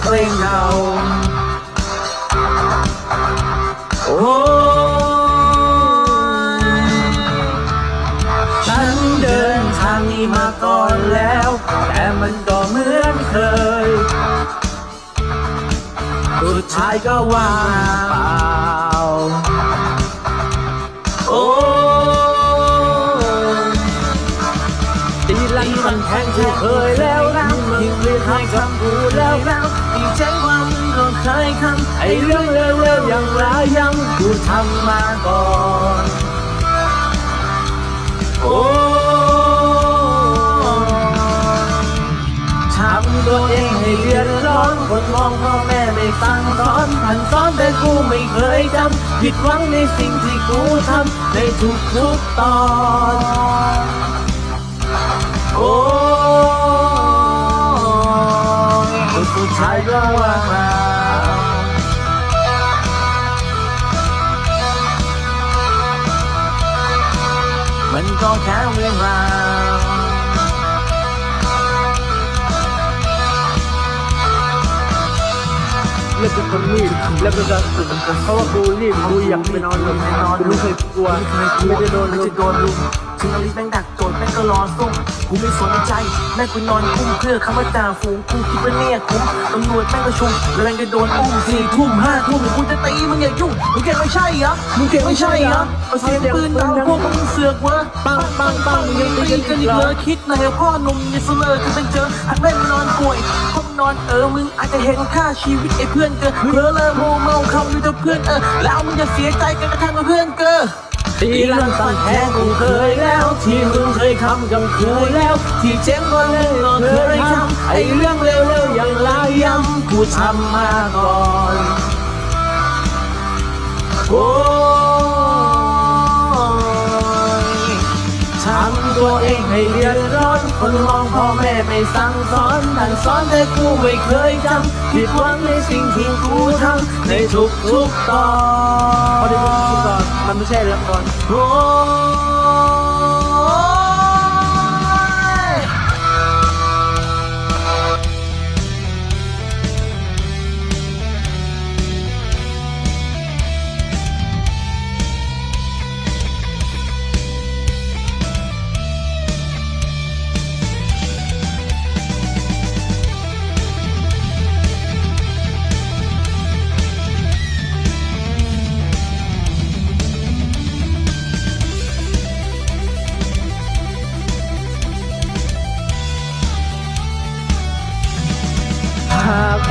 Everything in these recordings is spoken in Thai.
เพลงเก่าโอ้ฉันเดินทางนี้มาก่อนแล้ว แต่มันก็เหมือนเคยสุดท้ายก็ว่างเปล่า ตีลันมันแทงที่เคยแล้วแล้วยิ่งเรียกให้คำพูดแล้วแล้วดีใจว่ามึงก็เคยทำไอ้เรื่องเร็วๆอย่างไรยังกูทำมาก่อนโอ้ทำตัวเองให้เดือดร้อนคนมองพ่อแม่ไม่ฟังสอนพันสอนแต่กูไม่เคยจำผิดหวังในสิ่งที่กูทำในทุกๆตอน โอ้ยสุดท้ายก็ว่างเปล่ามันก็แค่เรื่องราเลิกเป็นคนรีบแล้วก็จะเพราะว่ากูรีบกูอยากไปนอนหลับนอนกูไม่เคยกลัวไม่ได้โดนไม่ลุจะกโดนลุม ถึงอลิแม่งดักโจทย์แม่งก็รอซุ่มกูไม่สนใจ แม่งกูนอนกุ้มเพื่อคำว่าจ่าฝูงกูคิดว่าเนี่ยคุ้มตำรวจแม่งก็ชุมแล้วแม่งก็โดนอุ้มสี่ทุ่มห้าทุ่มกูจะตีมึงอย่ายุ่งมึงเก่งไม่ใช่เหรอมึงเก่งไม่ใช่เหรอเอาเสียงปืนดังพวกมึงเสือกวะปังปังปังมึงยังตีกันอีกเลยคิดหน่อยพ่อหนุ่มอย่าเสลอจะเป็นเจออันแม่งนอนป่วยห้องนอนเออมึงอาจจะเห็นค่าชีวิตไอ้เพื่อนเกินเพลอเลอโมเมาคำอยู่กับเพื่อนเออแล้วมึงจะเสียใจกันกระทั่งกับเพื่อนเกิน ตีรันตั้งแทงกูเคยแล้ว ที่มึงเคยคำกับกูแล้ว ที่เจ๊งก็เล่นก็เคยทำไอ้เรื่องเร็วๆอย่างลายย้ำกูทำมาก่อนโอ้ ให้เดือดร้อนคนมองพ่อแม่ไม่สั่งสอนท่านสอนแต่กูไม่เคยจำผิดหวังในสิ่งที่กูทำในทุกทุกตอนพอได้พูดก่อนมันไม่ใช่ละครโอ้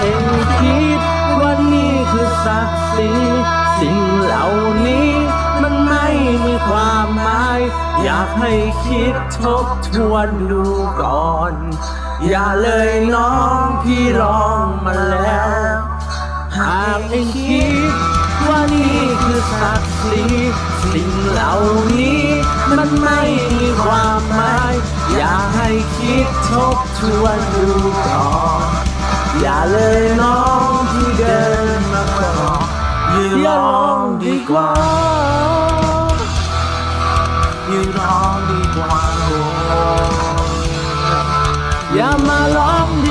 เองคิดว่านี่คือศักดิ์ศรีสิ่งเหล่านี้ มันไม่มีความหมาย อยากให้คิดทบทวนดูก่อน อย่าเลยน้องพี่ลองมาแล้ว หากเองคิดว่านี่คือศักดิ์ศรีสิ่งเหล่านี้ มันไม่มีความหมาย อยากให้คิดทบทวนดูก่อน อย่าเลยน้องที่เดินมาก่อยืนลองดีกว่ายืนลองดีกว่าโอ้อย่ามาลองดี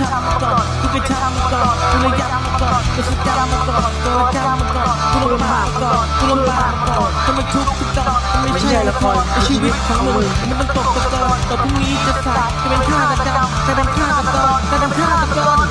ทำมาก่อนกูก็ทำมาก่อนกูเลยยำมาก่อนกูสุดยำมาก่อนกูเลยยำมาก่อนกูลำบากก่อนกูลำบากก่อนทำไมทุกข์ทุกตอนมันไม่ใช่ละครในชีวิตของมึงมันต้องตกตะกอนแต่พรุ่งนี้จะสายจะเป็นฆาตกรรมจะเป็นฆาตกรจะเป็นฆาตกร